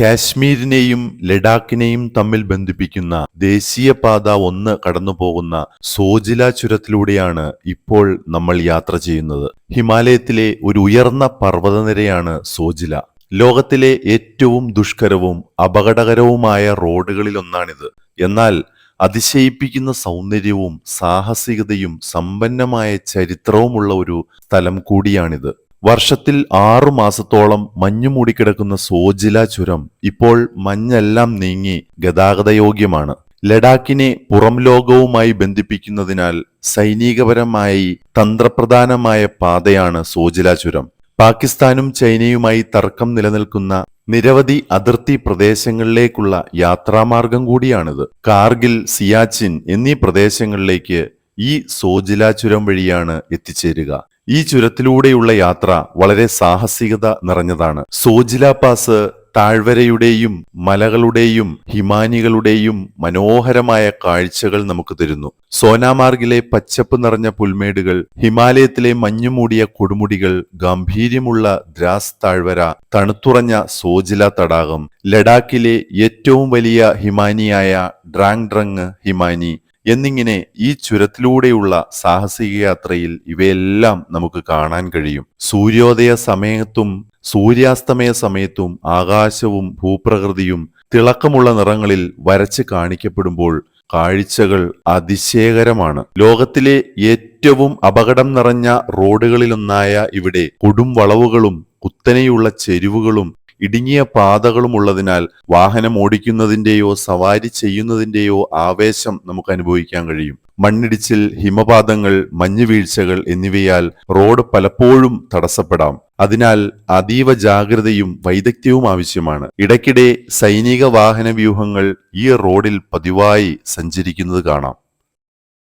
കാശ്മീരിനെയും ലഡാക്കിനെയും തമ്മിൽ ബന്ധിപ്പിക്കുന്ന ദേശീയപാത ഒന്ന് കടന്നുപോകുന്ന സോജില ചുരത്തിലൂടെയാണ് ഇപ്പോൾ നമ്മൾ യാത്ര ചെയ്യുന്നത്. ഹിമാലയത്തിലെ ഒരു ഉയർന്ന പർവതനിരയാണ് സോജില. ലോകത്തിലെ ഏറ്റവും ദുഷ്കരവും അപകടകരവുമായ റോഡുകളിലൊന്നാണിത്. എന്നാൽ അതിശയിപ്പിക്കുന്ന സൗന്ദര്യവും സാഹസികതയും സമ്പന്നമായ ചരിത്രവുമുള്ള ഒരു സ്ഥലം കൂടിയാണിത്. വർഷത്തിൽ ആറു മാസത്തോളം മഞ്ഞു മൂടിക്കിടക്കുന്ന സോജില ചുരം ഇപ്പോൾ മഞ്ഞെല്ലാം നീങ്ങി ഗതാഗതയോഗ്യമാണ്. ലഡാക്കിനെ പുറം ലോകവുമായി ബന്ധിപ്പിക്കുന്നതിനാൽ സൈനികപരമായി തന്ത്രപ്രധാനമായ പാതയാണ് സോജില ചുരം. പാകിസ്ഥാനും ചൈനയുമായി തർക്കം നിലനിൽക്കുന്ന നിരവധി അതിർത്തി പ്രദേശങ്ങളിലേക്കുള്ള യാത്രാമാർഗം കൂടിയാണിത്. കാർഗിൽ സിയാച്ചിൻ എന്നീ പ്രദേശങ്ങളിലേക്ക് ഈ സോജില ചുരം വഴിയാണ് എത്തിച്ചേരുക. ഈ ചുരത്തിലൂടെയുള്ള യാത്ര വളരെ സാഹസികത നിറഞ്ഞതാണ്. സോജില പാസ് താഴ്വരയുടെയും മലകളുടെയും ഹിമാനികളുടെയും മനോഹരമായ കാഴ്ചകൾ നമുക്ക് തരുന്നു. സോനാമാർഗിലെ പച്ചപ്പ് നിറഞ്ഞ പുൽമേടുകൾ ഹിമാലയത്തിലെ മഞ്ഞുമൂടിയ കൊടുമുടികൾ ഗാംഭീര്യമുള്ള ദ്രാസ് താഴ്വര തണുത്തുറഞ്ഞ സോജില തടാകം ലഡാക്കിലെ ഏറ്റവും വലിയ ഹിമാനിയായ ഡ്രാങ് ഡ്രങ് ഹിമാനി എന്നിങ്ങനെ ഈ ചുരത്തിലൂടെയുള്ള സാഹസിക യാത്രയിൽ ഇവയെല്ലാം നമുക്ക് കാണാൻ കഴിയും. സൂര്യോദയ സമയത്തും സൂര്യാസ്തമയ സമയത്തും ആകാശവും ഭൂപ്രകൃതിയും തിളക്കമുള്ള നിറങ്ങളിൽ വരച്ച് കാണിക്കപ്പെടുമ്പോൾ കാഴ്ചകൾ അതിശയകരമാണ്. ലോകത്തിലെ ഏറ്റവും അപകടം നിറഞ്ഞ റോഡുകളിലൊന്നായ ഇവിടെ കൊടും വളവുകളും കുത്തനെയുള്ള ചെരുവുകളും ഇടുങ്ങിയ പാതകളുമുള്ളതിനാൽ വാഹനം ഓടിക്കുന്നതിന്റെയോ സവാരി ചെയ്യുന്നതിന്റെയോ ആവേശം നമുക്ക് അനുഭവിക്കാൻ കഴിയും. മണ്ണിടിച്ചിൽ ഹിമപാതങ്ങൾ മഞ്ഞുവീഴ്ചകൾ എന്നിവയാൽ റോഡ് പലപ്പോഴും തടസ്സപ്പെടാം. അതിനാൽ അതീവ ജാഗ്രതയും വൈദഗ്ധ്യവും ആവശ്യമാണ്. ഇടയ്ക്കിടെ സൈനിക വാഹന വ്യൂഹങ്ങൾ ഈ റോഡിൽ പതിവായി സഞ്ചരിക്കുന്നത് കാണാം.